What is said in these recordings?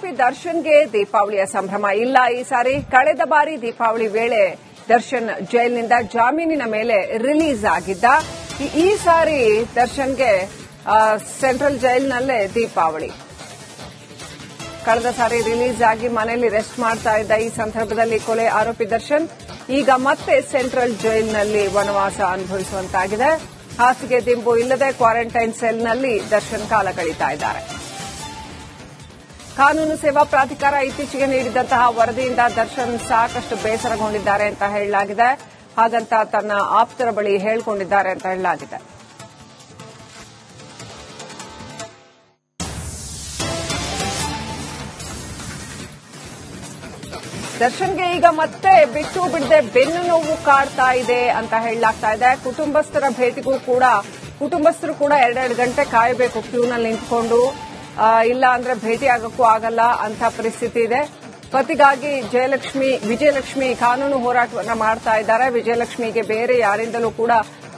ಆರೋಪಿ ದರ್ಶನ್ಗೆ ದೀಪಾವಳಿಯ ಸಂಭ್ರಮ ಇಲ್ಲ ಈ ಸಾರಿ. ಕಳೆದ ಬಾರಿ ದೀಪಾವಳಿ ವೇಳೆ ದರ್ಶನ್ ಜೈಲಿನಿಂದ ಜಾಮೀನಿನ ಮೇಲೆ ರಿಲೀಸ್ ಆಗಿದ್ದ ಈ- ಸಾರಿ ದರ್ಶನ್ಗೆ ಸೆಂಟ್ರಲ್ ಜೈಲ್ನಲ್ಲೇ ದೀಪಾವಳಿ. ಕಳೆದ ಸಾರಿ ರಿಲೀಸ್ ಆಗಿ ಮನೆಯಲ್ಲಿ ರೆಸ್ಟ್ ಮಾಡ್ತಾ ಇದ್ದ ಈ ಸಂದರ್ಭದಲ್ಲಿ ಕೊಲೆ ಆರೋಪಿ ದರ್ಶನ್ ಈಗ ಮತ್ತೆ ಸೆಂಟ್ರಲ್ ಜೈಲ್ನಲ್ಲಿ ವನವಾಸ ಅನುಭವಿಸುವಂತಾಗಿದೆ. ಹಾಸಿಗೆ ದಿಂಬು ಇಲ್ಲದೆ ಕ್ವಾರಂಟೈನ್ ಸೆಲ್ನಲ್ಲಿ ದರ್ಶನ್ ಕಾಲ ಕಳೀತಾ ಇದ್ದಾರೆ. ಕಾನೂನು ಸೇವಾ ಪ್ರಾಧಿಕಾರ ಇತ್ತೀಚೆಗೆ ನೀಡಿದಂತಹ ವರದಿಯಿಂದ ದರ್ಶನ್ ಸಾಕಷ್ಟು ಬೇಸರಗೊಂಡಿದ್ದಾರೆ ಅಂತ ಹೇಳಲಾಗಿದೆ. ಹಾಗಂತ ತನ್ನ ಆಪ್ತರ ಬಳಿ ಹೇಳಿಕೊಂಡಿದ್ದಾರೆ ಅಂತ ಹೇಳಲಾಗಿದೆ. ದರ್ಶನ್ಗೆ ಈಗ ಮತ್ತೆ ಬಿಟ್ಟು ಬಿಡದೆ ಬೆನ್ನು ನೋವು ಕಾಡ್ತಾ ಇದೆ ಅಂತ ಹೇಳಲಾಗ್ತಾ ಇದೆ. ಕುಟುಂಬಸ್ಥರ ಭೇಟಿಗೂ ಕೂಡ ಕುಟುಂಬಸ್ಥರು ಕೂಡ ಎರಡೆರಡು ಗಂಟೆ ಕಾಯಬೇಕು ಕ್ಯೂನಲ್ಲಿ ನಿಂತ್ಕೊಂಡು. ಇಲ್ಲ ಅಂದ್ರೆ ಭೇಟಿ ಆಗಕ್ಕೂ ಆಗಲ್ಲ ಅಂತ ಪರಿಸ್ಥಿತಿ ಇದೆ. ಪತಿಗಾಗಿ ಜಯಲಕ್ಷ್ಮಿ, ವಿಜಯಲಕ್ಷ್ಮಿ ಕಾನೂನು ಹೋರಾಟವನ್ನ ಮಾಡ್ತಾ ಇದ್ದಾರೆ. ವಿಜಯಲಕ್ಷ್ಮಿಗೆ ಬೇರೆ ಯಾರಿಂದಲೂ ಕೂಡ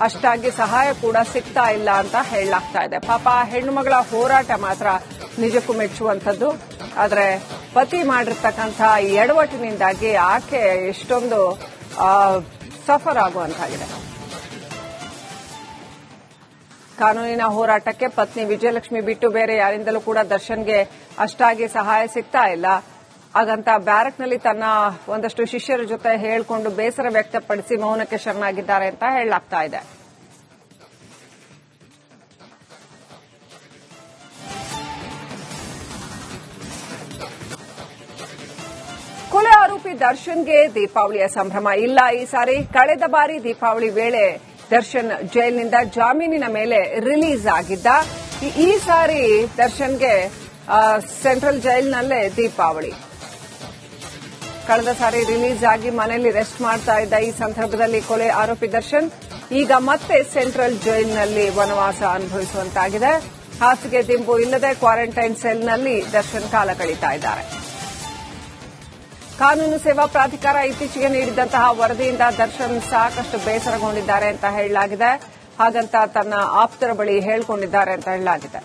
ಅಷ್ಟಾಗಿ ಸಹಾಯ ಕೂಡ ಸಿಗ್ತಾ ಇಲ್ಲ ಅಂತ ಹೇಳಲಾಗ್ತಾ ಇದೆ. ಪಾಪ ಹೆಣ್ಣು ಮಗಳ ಹೋರಾಟ ಮಾತ್ರ ನಿಜಕ್ಕೂ ಮೆಚ್ಚುವಂಥದ್ದು. ಆದರೆ ಪತಿ ಮಾಡಿರ್ತಕ್ಕಂಥ ಎಡವಟ್ಟಿನಿಂದಾಗಿ ಆಕೆ ಎಷ್ಟೊಂದು ಸಫರ್ ಆಗುವಂತಾಗಿದೆ. ಕಾನೂನಿನ ಹೋರಾಟಕ್ಕೆ ಪತ್ನಿ ವಿಜಯಲಕ್ಷ್ಮಿ ಬಿಟ್ಟು ಬೇರೆ ಯಾರಿಂದಲೂ ಕೂಡ ದರ್ಶನ್ಗೆ ಅಷ್ಟಾಗಿ ಸಹಾಯ ಸಿಗ್ತಾ ಇಲ್ಲ. ಹಾಗಂತ ಬ್ಯಾರಕ್ನಲ್ಲಿ ತನ್ನ ಒಂದಷ್ಟು ಶಿಷ್ಯರ ಜೊತೆ ಹೇಳಿಕೊಂಡು ಬೇಸರ ವ್ಯಕ್ತಪಡಿಸಿ ಮೌನಕ್ಕೆ ಶರಣಾಗಿದ್ದಾರೆ ಅಂತ ಹೇಳಲಾಗ್ತಾ ಇದೆ. ಕೊಲೆ ಆರೋಪಿ ದರ್ಶನ್ಗೆ ದೀಪಾವಳಿಯ ಸಂಭ್ರಮ ಇಲ್ಲ. ಈ ಸಾರಿ ಕಳೆದ ಬಾರಿ ದೀಪಾವಳಿ ವೇಳೆ ದರ್ಶನ್ ಜೈಲಿನಿಂದ ಜಾಮೀನಿನ ಮೇಲೆ ರಿಲೀಸ್ ಆಗಿದ್ದ ಈ- ಸಾರಿ ದರ್ಶನ್ಗೆ ಸೆಂಟ್ರಲ್ ಜೈಲ್ನಲ್ಲೇ ದೀಪಾವಳಿ. ಕಳೆದ ಸಾರಿ ರಿಲೀಸ್ ಆಗಿ ಮನೆಯಲ್ಲಿ ರೆಸ್ಟ್ ಮಾಡ್ತಾ ಇದ್ದ ಈ ಸಂದರ್ಭದಲ್ಲಿ ಕೊಲೆ ಆರೋಪಿ ದರ್ಶನ್ ಈಗ ಮತ್ತೆ ಸೆಂಟ್ರಲ್ ಜೈಲ್ನಲ್ಲಿ ವನವಾಸ ಅನುಭವಿಸುವಂತಾಗಿದೆ. ಹಾಸಿಗೆ ದಿಂಬು ಇಲ್ಲದೆ ಕ್ವಾರಂಟೈನ್ ಸೆಲ್ನಲ್ಲಿ ದರ್ಶನ್ ಕಾಲ ಕಳೀತಾ ಇದ್ದಾರೆ. ಕಾನೂನು ಸೇವಾ ಪ್ರಾಧಿಕಾರ ಇತ್ತೀಚೆಗೆ ನೀಡಿದಂತಹ ವರದಿಯಿಂದ ದರ್ಶನ್ ಸಾಕಷ್ಟು ಬೇಸರಗೊಂಡಿದ್ದಾರೆ ಅಂತ ಹೇಳಲಾಗಿದೆ. ಹಾಗಂತ ತನ್ನ ಆಪ್ತರ ಬಳಿ ಹೇಳಿಕೊಂಡಿದ್ದಾರೆ ಅಂತ ಹೇಳಲಾಗಿದೆ.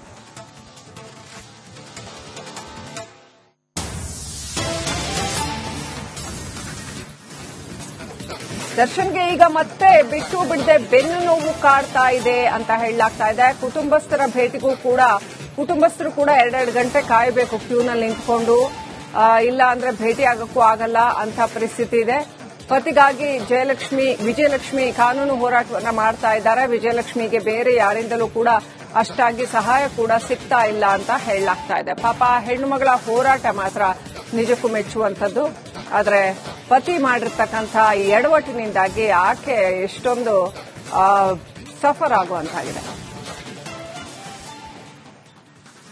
ದರ್ಶನ್ಗೆ ಈಗ ಮತ್ತೆ ಬಿಟ್ಟು ಬಿಡದೆ ಬೆನ್ನು ನೋವು ಕಾಡ್ತಾ ಇದೆ ಅಂತ ಹೇಳಲಾಗ್ತಾ ಇದೆ. ಕುಟುಂಬಸ್ಥರ ಭೇಟಿಗೂ ಕೂಡ ಕುಟುಂಬಸ್ಥರು ಕೂಡ ಎರಡೆರಡು ಗಂಟೆ ಕಾಯಬೇಕು ಕ್ಯೂನಲ್ಲಿ ನಿಂತ್ಕೊಂಡು. ಇಲ್ಲ ಅಂದ್ರೆ ಭೇಟಿ ಆಗಕ್ಕೂ ಆಗಲ್ಲ ಅಂತ ಪರಿಸ್ಥಿತಿ ಇದೆ. ಪತಿಗಾಗಿ ಜಯಲಕ್ಷ್ಮಿ, ವಿಜಯಲಕ್ಷ್ಮಿ ಕಾನೂನು ಹೋರಾಟವನ್ನ ಮಾಡ್ತಾ ಇದ್ದಾರೆ. ವಿಜಯಲಕ್ಷ್ಮಿಗೆ ಬೇರೆ ಯಾರಿಂದಲೂ ಕೂಡ ಅಷ್ಟಾಗಿ ಸಹಾಯ ಕೂಡ ಸಿಗ್ತಾ ಇಲ್ಲ ಅಂತ ಹೇಳಲಾಗ್ತಾ ಇದೆ. ಪಾಪ ಹೆಣ್ಣು ಮಗಳ ಹೋರಾಟ ಮಾತ್ರ ನಿಜಕ್ಕೂ ಮೆಚ್ಚುವಂಥದ್ದು. ಆದರೆ ಪತಿ ಮಾಡಿರ್ತಕ್ಕಂಥ ಎಡವಟ್ಟಿನಿಂದಾಗಿ ಆಕೆ ಎಷ್ಟೊಂದು ಸಫರ್ ಆಗುವಂತಾಗಿದೆ.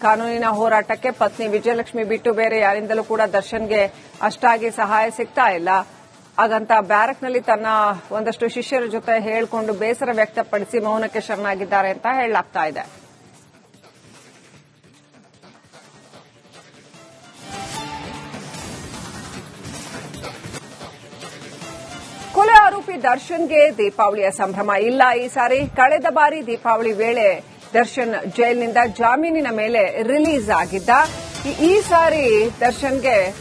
ಕಾನೂನಿನ ಹೋರಾಟಕ್ಕೆ ಪತ್ನಿ ವಿಜಯಲಕ್ಷ್ಮಿ ಬಿಟ್ಟು ಬೇರೆ ಯಾರಿಂದಲೂ ಕೂಡ ದರ್ಶನ್ಗೆ ಅಷ್ಟಾಗಿ ಸಹಾಯ ಸಿಗ್ತಾ ಇಲ್ಲ. ಹಾಗಂತ ಬ್ಯಾರಕ್ನಲ್ಲಿ ತನ್ನ ಒಂದಷ್ಟು ಶಿಷ್ಯರ ಜೊತೆ ಹೇಳಿಕೊಂಡು ಬೇಸರ ವ್ಯಕ್ತಪಡಿಸಿ ಮೌನಕ್ಕೆ ಶರಣಾಗಿದ್ದಾರೆ ಅಂತ ಹೇಳಲಾಗ್ತಾ ಇದೆ. ಕೊಲೆ ಆರೋಪಿ ದರ್ಶನ್ಗೆ ದೀಪಾವಳಿಯ ಸಂಭ್ರಮ ಇಲ್ಲ. ಈ ಸಾರಿ ಕಳೆದ ಬಾರಿ ದೀಪಾವಳಿ ವೇಳೆ ದರ್ಶನ್ ಜೈಲಿನಿಂದ ಜಾಮೀನಿನ ಮೇಲೆ ರಿಲೀಸ್ ಆಗಿದ್ದ ಈ- ಸಾರಿ ದರ್ಶನ್ಗೆ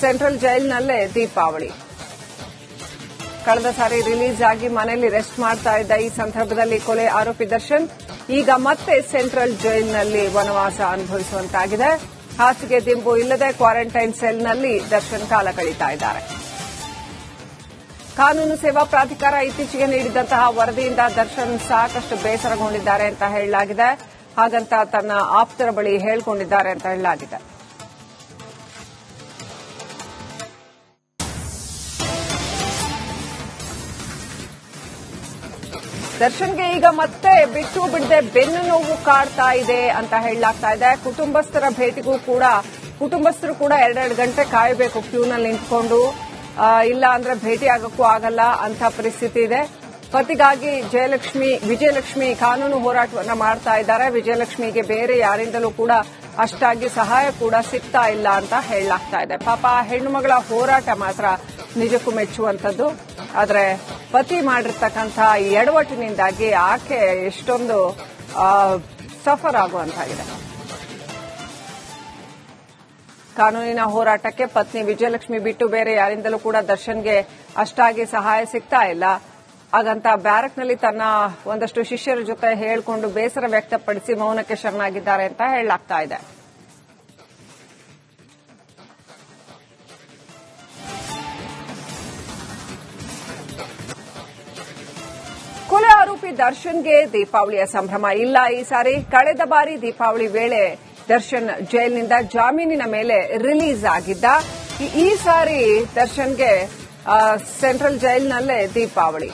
ಸೆಂಟ್ರಲ್ ಜೈಲ್ನಲ್ಲೇ ದೀಪಾವಳಿ. ಕಳೆದ ಸಾರಿ ರಿಲೀಸ್ ಆಗಿ ಮನೆಯಲ್ಲಿ ರೆಸ್ಟ್ ಮಾಡ್ತಾ ಇದ್ದ ಈ ಸಂದರ್ಭದಲ್ಲಿ ಕೊಲೆ ಆರೋಪಿ ದರ್ಶನ್ ಈಗ ಮತ್ತೆ ಸೆಂಟ್ರಲ್ ಜೈಲ್ನಲ್ಲಿ ವನವಾಸ ಅನುಭವಿಸುವಂತಾಗಿದೆ. ಹಾಸಿಗೆ ದಿಂಬು ಇಲ್ಲದೆ ಕ್ವಾರಂಟೈನ್ ಸೆಲ್ನಲ್ಲಿ ದರ್ಶನ್ ಕಾಲ ಕಳೀತಾ ಇದ್ದಾರೆ. ಕಾನೂನು ಸೇವಾ ಪ್ರಾಧಿಕಾರ ಇತ್ತೀಚೆಗೆ ನೀಡಿದಂತಹ ವರದಿಯಿಂದ ದರ್ಶನ್ ಸಾಕಷ್ಟು ಬೇಸರಗೊಂಡಿದ್ದಾರೆ ಅಂತ ಹೇಳಲಾಗಿದೆ. ಹಾಗಂತ ತನ್ನ ಆಪ್ತರ ಬಳಿ ಹೇಳಿಕೊಂಡಿದ್ದಾರೆ ಅಂತ ಹೇಳಲಾಗಿದೆ. ದರ್ಶನ್ಗೆ ಈಗ ಮತ್ತೆ ಬಿಟ್ಟು ಬಿಡದೆ ಬೆನ್ನು ನೋವು ಕಾಡ್ತಾ ಇದೆ ಅಂತ ಹೇಳಲಾಗ್ತಾ ಇದೆ. ಕುಟುಂಬಸ್ಥರ ಭೇಟಿಗೂ ಕೂಡ ಕುಟುಂಬಸ್ಥರು ಕೂಡ ಎರಡೆರಡು ಗಂಟೆ ಕಾಯಬೇಕು ಕ್ಯೂನಲ್ಲಿ ನಿಂತ್ಕೊಂಡು. ಇಲ್ಲ ಅಂದ್ರೆ ಭೇಟಿ ಆಗಕ್ಕೂ ಆಗಲ್ಲ ಅಂತ ಪರಿಸ್ಥಿತಿ ಇದೆ. ಪತಿಗಾಗಿ ಜಯಲಕ್ಷ್ಮಿ, ವಿಜಯಲಕ್ಷ್ಮಿ ಕಾನೂನು ಹೋರಾಟವನ್ನ ಮಾಡ್ತಾ ಇದ್ದಾರೆ. ವಿಜಯಲಕ್ಷ್ಮಿಗೆ ಬೇರೆ ಯಾರಿಂದಲೂ ಕೂಡ ಅಷ್ಟಾಗಿ ಸಹಾಯ ಕೂಡ ಸಿಗ್ತಾ ಇಲ್ಲ ಅಂತ ಹೇಳಲಾಗ್ತಾ ಇದೆ. ಪಾಪ ಹೆಣ್ಣು ಮಗಳ ಹೋರಾಟ ಮಾತ್ರ ನಿಜಕ್ಕೂ ಮೆಚ್ಚುವಂಥದ್ದು. ಆದರೆ ಪತಿ ಮಾಡಿರ್ತಕ್ಕಂಥ ಎಡವಟ್ಟಿನಿಂದಾಗಿ ಆಕೆ ಎಷ್ಟೊಂದು ಸಫರ್ ಆಗುವಂತಾಗಿದೆ. ಕಾನೂನಿನ ಹೋರಾಟಕ್ಕೆ ಪತ್ನಿ ವಿಜಯಲಕ್ಷ್ಮಿ ಬಿಟ್ಟು ಬೇರೆ ಯಾರಿಂದಲೂ ಕೂಡ ದರ್ಶನ್ಗೆ ಅಷ್ಟಾಗಿ ಸಹಾಯ ಸಿಗ್ತಾ ಇಲ್ಲ. ಹಾಗಂತ ಬ್ಯಾರಕ್ನಲ್ಲಿ ತನ್ನ ಒಂದಷ್ಟು ಶಿಷ್ಯರ ಜೊತೆ ಹೇಳಿಕೊಂಡು ಬೇಸರ ವ್ಯಕ್ತಪಡಿಸಿ ಮೌನಕ್ಕೆ ಶರಣಾಗಿದ್ದಾರೆ ಅಂತ ಹೇಳಲಾಗ್ತಾ ಇದೆ. ಕೊಲೆ ಆರೋಪಿ ದರ್ಶನ್ಗೆ ದೀಪಾವಳಿಯ ಸಂಭ್ರಮ ಇಲ್ಲ ಈ ಸಾರಿ. ಕಳೆದ ಬಾರಿ ದೀಪಾವಳಿ ವೇಳೆ ದರ್ಶನ್ ಜೈಲಿನಿಂದ ಜಾಮೀನಿನ ಮೇಲೆ ರಿಲೀಸ್ ಆಗಿದ್ದ ಈ- ಸಾರಿ ದರ್ಶನ್ಗೆ ಸೆಂಟ್ರಲ್ ಜೈಲ್ನಲ್ಲೇ ದೀಪಾವಳಿ.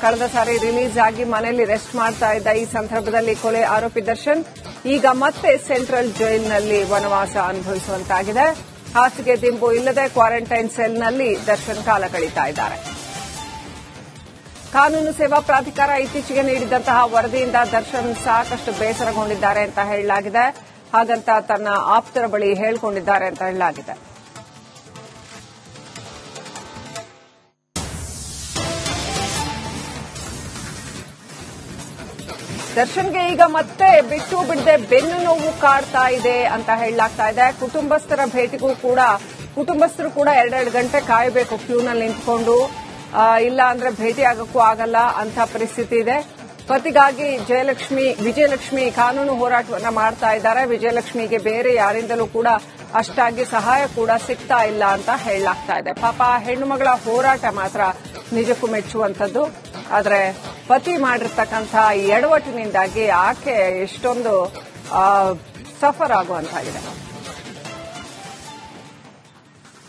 ಕಳೆದ ಸಾರಿ ರಿಲೀಸ್ ಆಗಿ ಮನೆಯಲ್ಲಿ ರೆಸ್ಟ್ ಮಾಡ್ತಾ ಇದ್ದ ಈ ಸಂದರ್ಭದಲ್ಲಿ ಕೊಲೆ ಆರೋಪಿ ದರ್ಶನ್ ಈಗ ಮತ್ತೆ ಸೆಂಟ್ರಲ್ ಜೈಲ್ನಲ್ಲಿ ವನವಾಸ ಅನುಭವಿಸುವಂತಾಗಿದೆ. ಹಾಸಿಗೆ ದಿಂಬು ಇಲ್ಲದೆ ಕ್ವಾರಂಟೈನ್ ಸೆಲ್ನಲ್ಲಿ ದರ್ಶನ್ ಕಾಲ ಕಳೀತಾ ಇದ್ದಾರೆ. ಕಾನೂನು ಸೇವಾ ಪ್ರಾಧಿಕಾರ ಇತ್ತೀಚೆಗೆ ನೀಡಿದಂತಹ ವರದಿಯಿಂದ ದರ್ಶನ್ ಸಾಕಷ್ಟು ಬೇಸರಗೊಂಡಿದ್ದಾರೆ ಅಂತ ಹೇಳಲಾಗಿದೆ. ಹಾಗಂತ ತನ್ನ ಆಪ್ತರ ಬಳಿ ಹೇಳಿಕೊಂಡಿದ್ದಾರೆ ಅಂತ ಹೇಳಲಾಗಿದೆ. ದರ್ಶನ್ಗೆ ಈಗ ಮತ್ತೆ ಬಿಟ್ಟು ಬಿಡದೆ ಬೆನ್ನು ನೋವು ಕಾಡ್ತಾ ಇದೆ ಅಂತ ಹೇಳಲಾಗ್ತಾ ಇದೆ. ಕುಟುಂಬಸ್ಥರ ಭೇಟಿಗೂ ಕೂಡ ಕುಟುಂಬಸ್ಥರು ಕೂಡ ಎರಡೆರಡು ಗಂಟೆ ಕಾಯಬೇಕು ಕ್ಯೂನಲ್ಲಿ ನಿಂತ್ಕೊಂಡು. ಇಲ್ಲ ಅಂದ್ರೆ ಭೇಟಿ ಆಗಕ್ಕೂ ಆಗಲ್ಲ ಅಂತ ಪರಿಸ್ಥಿತಿ ಇದೆ. ಪತಿಗಾಗಿ ಜಯಲಕ್ಷ್ಮಿ, ವಿಜಯಲಕ್ಷ್ಮಿ ಕಾನೂನು ಹೋರಾಟವನ್ನ ಮಾಡ್ತಾ ಇದ್ದಾರೆ. ವಿಜಯಲಕ್ಷ್ಮಿಗೆ ಬೇರೆ ಯಾರಿಂದಲೂ ಕೂಡ ಅಷ್ಟಾಗಿ ಸಹಾಯ ಕೂಡ ಸಿಗ್ತಾ ಇಲ್ಲ ಅಂತ ಹೇಳಲಾಗ್ತಾ ಇದೆ. ಪಾಪ ಹೆಣ್ಣು ಮಗಳ ಹೋರಾಟ ಮಾತ್ರ ನಿಜಕ್ಕೂ ಮೆಚ್ಚುವಂಥದ್ದು. ಆದರೆ ಪತಿ ಮಾಡಿರ್ತಕ್ಕಂಥ ಎಡವಟ್ಟಿನಿಂದಾಗಿ ಆಕೆ ಎಷ್ಟೊಂದು ಸಫರ್ ಆಗುವಂತಾಗಿದೆ.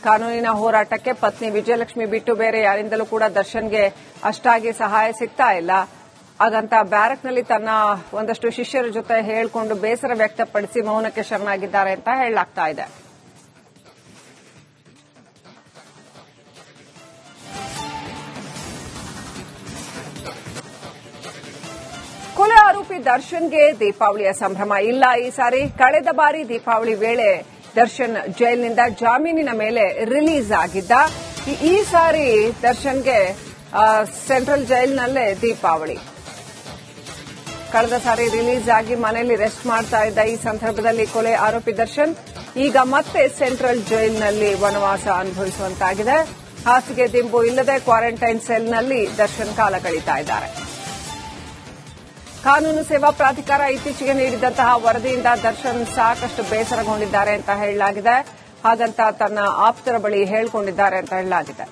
ಕಾನೂನಿನ ಹೋರಾಟಕ್ಕೆ ಪತ್ನಿ ವಿಜಯಲಕ್ಷ್ಮಿ ಬಿಟ್ಟು ಬೇರೆ ಯಾರಿಂದಲೂ ಕೂಡ ದರ್ಶನ್ಗೆ ಅಷ್ಟಾಗಿ ಸಹಾಯ ಸಿಗ್ತಾ ಇಲ್ಲ. ಹಾಗಂತ ಬ್ಯಾರಕ್ನಲ್ಲಿ ತನ್ನ ಒಂದಷ್ಟು ಶಿಷ್ಯರ ಜೊತೆ ಹೇಳಿಕೊಂಡು ಬೇಸರ ವ್ಯಕ್ತಪಡಿಸಿ ಮೌನಕ್ಕೆ ಶರಣಾಗಿದ್ದಾರೆ ಅಂತ ಹೇಳಲಾಗ್ತಾ ಇದೆ. ಕೊಲೆ ಆರೋಪಿ ದರ್ಶನ್ಗೆ ದೀಪಾವಳಿಯ ಸಂಭ್ರಮ ಇಲ್ಲ. ಈ ಸಾರಿ ಕಳೆದ ಬಾರಿ ದೀಪಾವಳಿ ವೇಳೆ ದರ್ಶನ್ ಜೈಲಿನಿಂದ ಜಾಮೀನಿನ ಮೇಲೆ ರಿಲೀಸ್ ಆಗಿದ್ದ. ಈ- ಸಾರಿ ದರ್ಶನ್ಗೆ ಸೆಂಟ್ರಲ್ ಜೈಲ್ನಲ್ಲೇ ದೀಪಾವಳಿ. ಕಳೆದ ಸಾರಿ ರಿಲೀಸ್ ಆಗಿ ಮನೆಯಲ್ಲಿ ರೆಸ್ಟ್ ಮಾಡ್ತಾ ಇದ್ದ ಈ ಸಂದರ್ಭದಲ್ಲಿ ಕೊಲೆ ಆರೋಪಿ ದರ್ಶನ್ ಈಗ ಮತ್ತೆ ಸೆಂಟ್ರಲ್ ಜೈಲ್ನಲ್ಲಿ ವನವಾಸ ಅನುಭವಿಸುವಂತಾಗಿದೆ. ಹಾಸಿಗೆ ದಿಂಬು ಇಲ್ಲದೆ ಕ್ವಾರಂಟೈನ್ ಸೆಲ್ನಲ್ಲಿ ದರ್ಶನ್ ಕಾಲ ಕಳೀತಾ ಇದ್ದಾರೆ. ಕಾನೂನು ಸೇವಾ ಪ್ರಾಧಿಕಾರ ಇತ್ತೀಚೆಗೆ ನೀಡಿದಂತಹ ವರದಿಯಿಂದ ದರ್ಶನ್ ಸಾಕಷ್ಟು ಬೇಸರಗೊಂಡಿದ್ದಾರೆ ಅಂತ ಹೇಳಲಾಗಿದೆ. ಹಾಗಂತ ತನ್ನ ಆಪ್ತರ ಬಳಿ ಹೇಳಿಕೊಂಡಿದ್ದಾರೆ ಅಂತ ಹೇಳಲಾಗಿದೆ.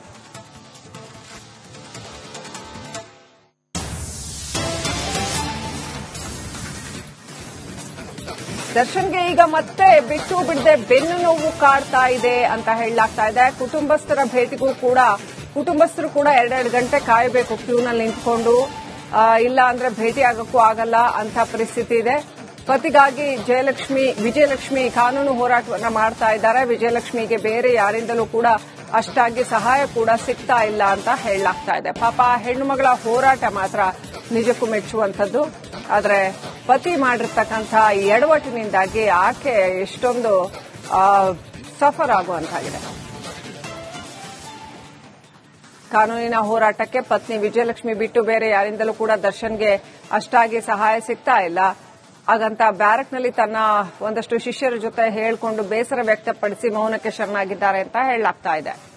ದರ್ಶನ್ಗೆ ಈಗ ಮತ್ತೆ ಬಿಟ್ಟು ಬಿಡದೆ ಬೆನ್ನು ನೋವು ಕಾಡ್ತಾ ಇದೆ ಅಂತ ಹೇಳಲಾಗ್ತಾ ಇದೆ. ಕುಟುಂಬಸ್ಥರ ಭೇಟಿಗೂ ಕೂಡ ಕುಟುಂಬಸ್ಥರು ಕೂಡ ಎರಡೆರಡು ಗಂಟೆ ಕಾಯಬೇಕು ಕ್ಯೂನಲ್ಲಿ ನಿಂತ್ಕೊಂಡು. ಇಲ್ಲ ಅಂದ್ರೆ ಭೇಟಿ ಆಗಕ್ಕೂ ಆಗಲ್ಲ ಅಂತ ಪರಿಸ್ಥಿತಿ ಇದೆ. ಪತಿಗಾಗಿ ಜಯಲಕ್ಷ್ಮಿ, ವಿಜಯಲಕ್ಷ್ಮಿ ಕಾನೂನು ಹೋರಾಟವನ್ನ ಮಾಡ್ತಾ ಇದ್ದಾರೆ. ವಿಜಯಲಕ್ಷ್ಮಿಗೆ ಬೇರೆ ಯಾರಿಂದಲೂ ಕೂಡ ಅಷ್ಟಾಗಿ ಸಹಾಯ ಕೂಡ ಸಿಗ್ತಾ ಇಲ್ಲ ಅಂತ ಹೇಳಲಾಗ್ತಾ ಇದೆ. ಪಾಪ ಹೆಣ್ಣು ಮಗಳ ಹೋರಾಟ ಮಾತ್ರ ನಿಜಕ್ಕೂ ಮೆಚ್ಚುವಂಥದ್ದು. ಆದರೆ ಪತಿ ಮಾಡಿರ್ತಕ್ಕಂಥ ಎಡವಟ್ಟಿನಿಂದಾಗಿ ಆಕೆ ಎಷ್ಟೊಂದು ಸಫರ್ ಆಗುವಂತಾಗಿದೆ. ಕಾನೂನಿನ ಹೋರಾಟಕ್ಕೆ ಪತ್ನಿ ವಿಜಯಲಕ್ಷ್ಮಿ ಬಿಟ್ಟು ಬೇರೆ ಯಾರಿಂದಲೂ ಕೂಡ ದರ್ಶನ್ಗೆ ಅಷ್ಟಾಗಿ ಸಹಾಯ ಸಿಗ್ತಾ ಇಲ್ಲ. ಹಾಗಂತ ಬ್ಯಾರಕ್ನಲ್ಲಿ ತನ್ನ ಒಂದಷ್ಟು ಶಿಷ್ಯರ ಜೊತೆ ಹೇಳಿಕೊಂಡು ಬೇಸರ ವ್ಯಕ್ತಪಡಿಸಿ ಮೌನಕ್ಕೆ ಶರಣಾಗಿದ್ದಾರೆ ಅಂತ ಹೇಳಲಾಗ್ತಾ ಇದೆ.